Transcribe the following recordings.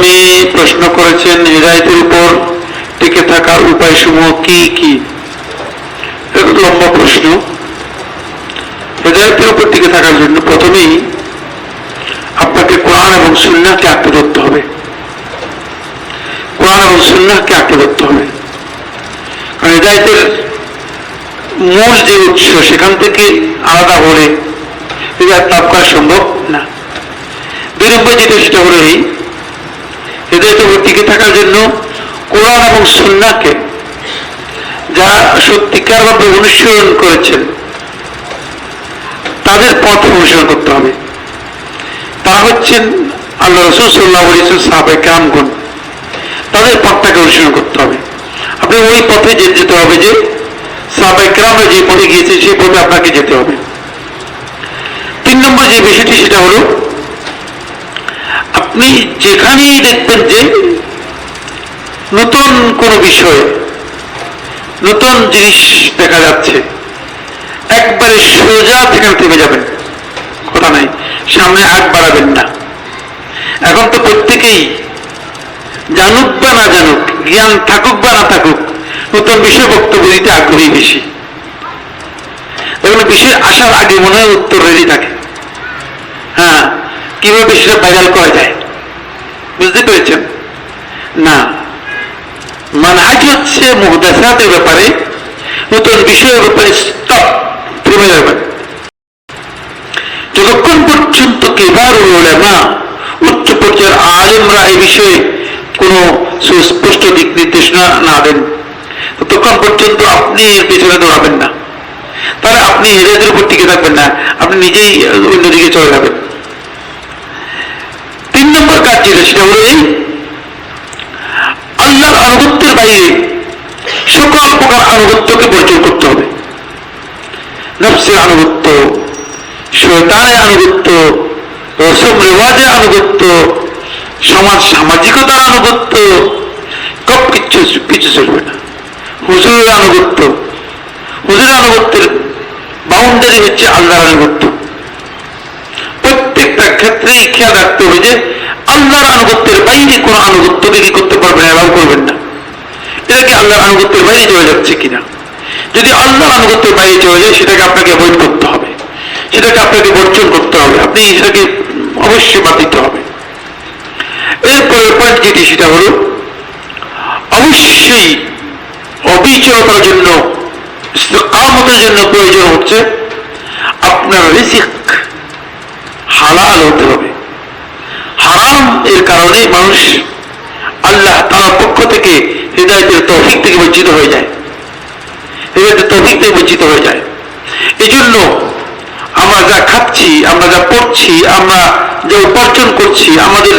মেয়ে প্রশ্ন করেছেন, হৃদায়তের উপর টিকে থাকার উপায়সমূহ কি কি? লম্বা প্রশ্ন। হৃদায়তের উপর টিকে থাকার জন্য প্রথমেই আপনাকে কোরআন এবং সুন্নাহকে আঁকড়ে ধরতে হবে। কোরআন এবং সুন্নাহকে আঁকড়ে ধরতে হবে। কারণ হৃদায়তের মূল যে উৎস, সেখান থেকে আলাদা হলে হৃদয় লাভ করা সম্ভব না। দুই নম্বর যেটা, সেটা হলো এই হৃদয়তে টিকে থাকার জন্য কোরআন এবং সুন্নাকে যারা সত্যিকারভাবে অনুসরণ করেছেন, তাদের পথ অনুসরণ করতে হবে। তারা হচ্ছেন আল্লাহ রসুল সাল্লাহ সাহাবে কামগুন তাদের পথটাকে অনুসরণ করতে হবে। আপনি ওই পথে যেতে হবে যে সাহাবে কেরামরা যে পথে গিয়েছে, সেই পথে আপনাকে যেতে হবে। তিন নম্বর যে বিষয়টি, সেটা হলো আপনি যেখানেই দেখবেন যে নতুন কোনো বিষয় নতুন জিনিস দেখা যাচ্ছে, একবারে সোজা সেখানে থেমে যাবেন। কথা নাই, সামনে আগ বাড়াবেন না। এখন তো প্রত্যেকেই জানুক বা না জানুক, জ্ঞান থাকুক বা না থাকুক, নতুন বিষয় বক্তব্য দিতে আগ্রহী বেশি। দেখুন বিষয় আসার আগে মনে হয় উত্তর রেডি থাকে। হ্যাঁ কীভাবে সেটা ভাইরাল করা যায়? বুঝতে পেরেছেন? না। মানহাজ হচ্ছে মুহদাসাতের ব্যাপারে, নতুন বিষয়ের ব্যাপারে থেমে যাবেন যতক্ষণ পর্যন্ত কেবার উচ্চ পর্যায়ের আলেমরা এই বিষয়ে কোনো সুস্পষ্ট দিক নির্দেশনা না দেন, ততক্ষণ পর্যন্ত আপনি এর পেছনে দৌড়াবেন না। তাহলে আপনি হেদায়তের উপর টিকে থাকবেন না, আপনি নিজেই অন্যদিকে চলে যাবেন তিন নম্বর কাজ যেটা সেটা হলো এই আল্লাহর আনুগত্যের বাইরে সকল প্রকার আনুগত্যকে বর্জন করতে হবে। নফসের আনুগত্য, শয়তানের আনুগত্য রসম রেওয়াজের আনুগত্য, সমাজ সামাজিকতার আনুগত্য সব কিচ্ছু কিছু চলবে না। হুজুরের আনুগত্য, হুজুরের আনুগত্যের বাউন্ডারি হচ্ছে আল্লাহর আনুগত্য। প্রত্যেকটা ক্ষেত্রেই খেয়াল রাখতে হবে যে আল্লাহর আনুগত্যের বাইরে কোন আনুগত্যকে কি করতে পারবেন অ্যালাউ করবেন না। এটা কি আল্লাহর আনুগত্যের বাইরে চলে যাচ্ছে কিনা? যদি আল্লাহর আনুগত্যের বাইরে চলে যায় সেটাকে আপনাকে অ্যাভয়েড করতে হবে। সেটাকে আপনাকে বর্জন করতে হবে। আপনি সেটাকে অবশ্যই বাদ দিতে হবে। এরপরের পয়েন্ট যেটি, সেটা হলো, অবশ্যই অবিচলতার জন্য কামতের জন্য প্রয়োজন হচ্ছে আপনার রিজিক হালাল হতে হবে। এর কারণে মানুষ আল্লাহ তার পক্ষ থেকে হৃদয়তের তৌফিক থেকে বঞ্চিত হয়ে যায়। হৃদয়তের তৌফিক থেকে বঞ্চিত হয়ে যায়। এই জন্য আমরা যা খাচ্ছি, আমরা যা পড়ছি, আমরা যা উপার্জন করছি, আমাদের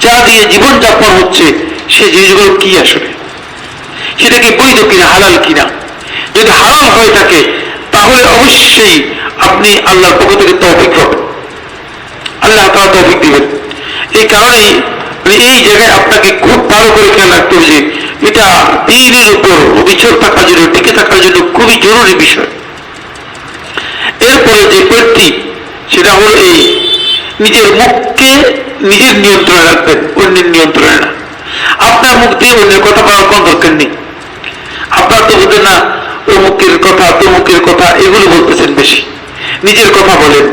যা দিয়ে জীবনযাপন হচ্ছে সেই জিনিসগুলো কি আসলে? সেটা কি বৈধ কিনা, হালাল কিনা? যদি হালাল হয়ে থাকে, তাহলে অবশ্যই আপনি আল্লাহর পক্ষ থেকে তৌফিক পাবেন। আল্লাহ তারা তৌফিক দিবেন। এই কারণেই এই জায়গায় আপনাকে খুব ভালো করে খেয়াল রাখতে হবে যে এটা দিনের উপর অবিচল থাকার জন্য, টিকে থাকার জন্য খুবই জরুরি বিষয়। এরপরে যে পয়েন্টটি, সেটা হলো এই, নিজের মুখকে নিজের নিয়ন্ত্রণে রাখবেন, অন্যের নিয়ন্ত্রণে না। আপনার মুখ দিয়ে অন্যের কথা বলার কোনো দরকার নেই। আপনার তো বোধ না, অমুকের কথা, তমুকের কথা, এগুলো বলতেছেন বেশি। নিজের কথা বলেন।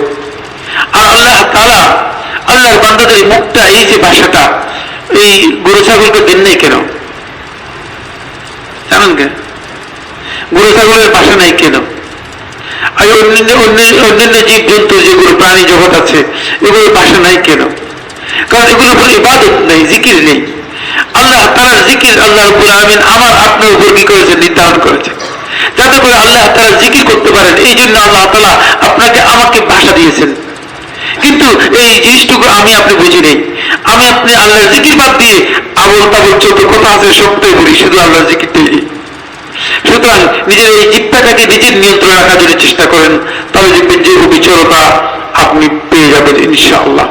আর আল্লাহ তালা আল্লাহর বান্দাদের মুখটা, এই যে ভাষাটা, এই গরু ছাগলকে দেন নাই কেন? জানেন কেন গরু ছাগলের ভাষা নাই কেন? আর অন্যান্য অন্যান্য জীব জন্তু যেগুলো প্রাণী, জগৎ আছে, এগুলোর ভাষা নাই কেন? কারণ এগুলোর উপর ইবাদত নেই, জিকির নেই। আল্লাহ তারা জিকির আল্লাহ আলমিন আমার আপনার উপর কি করেছেন নির্ধারণ করেছে। যাতে করে আল্লাহ তারা জিকির করতে পারেন এই জন্য আল্লাহ তালা আপনাকে আমাকে ভাষা দিয়েছেন। কিন্তু এই জিনিসটুকু আমি আপনি বুঝি নেই। আমি আপনি আল্লাহর জিকির বাদ দিয়ে আবল তাবল চোখে কথা আছে সবটাই বলি, শুধু আল্লাহর জিকির তৈরি সুতরাং নিজের এই চিত্তাটাকে নিজের নিয়ন্ত্রণ রাখার জন্য চেষ্টা করেন, তাহলে দেখবেন যে বিচরতা আপনি পেয়ে যাবেন ইনশাআল্লাহ।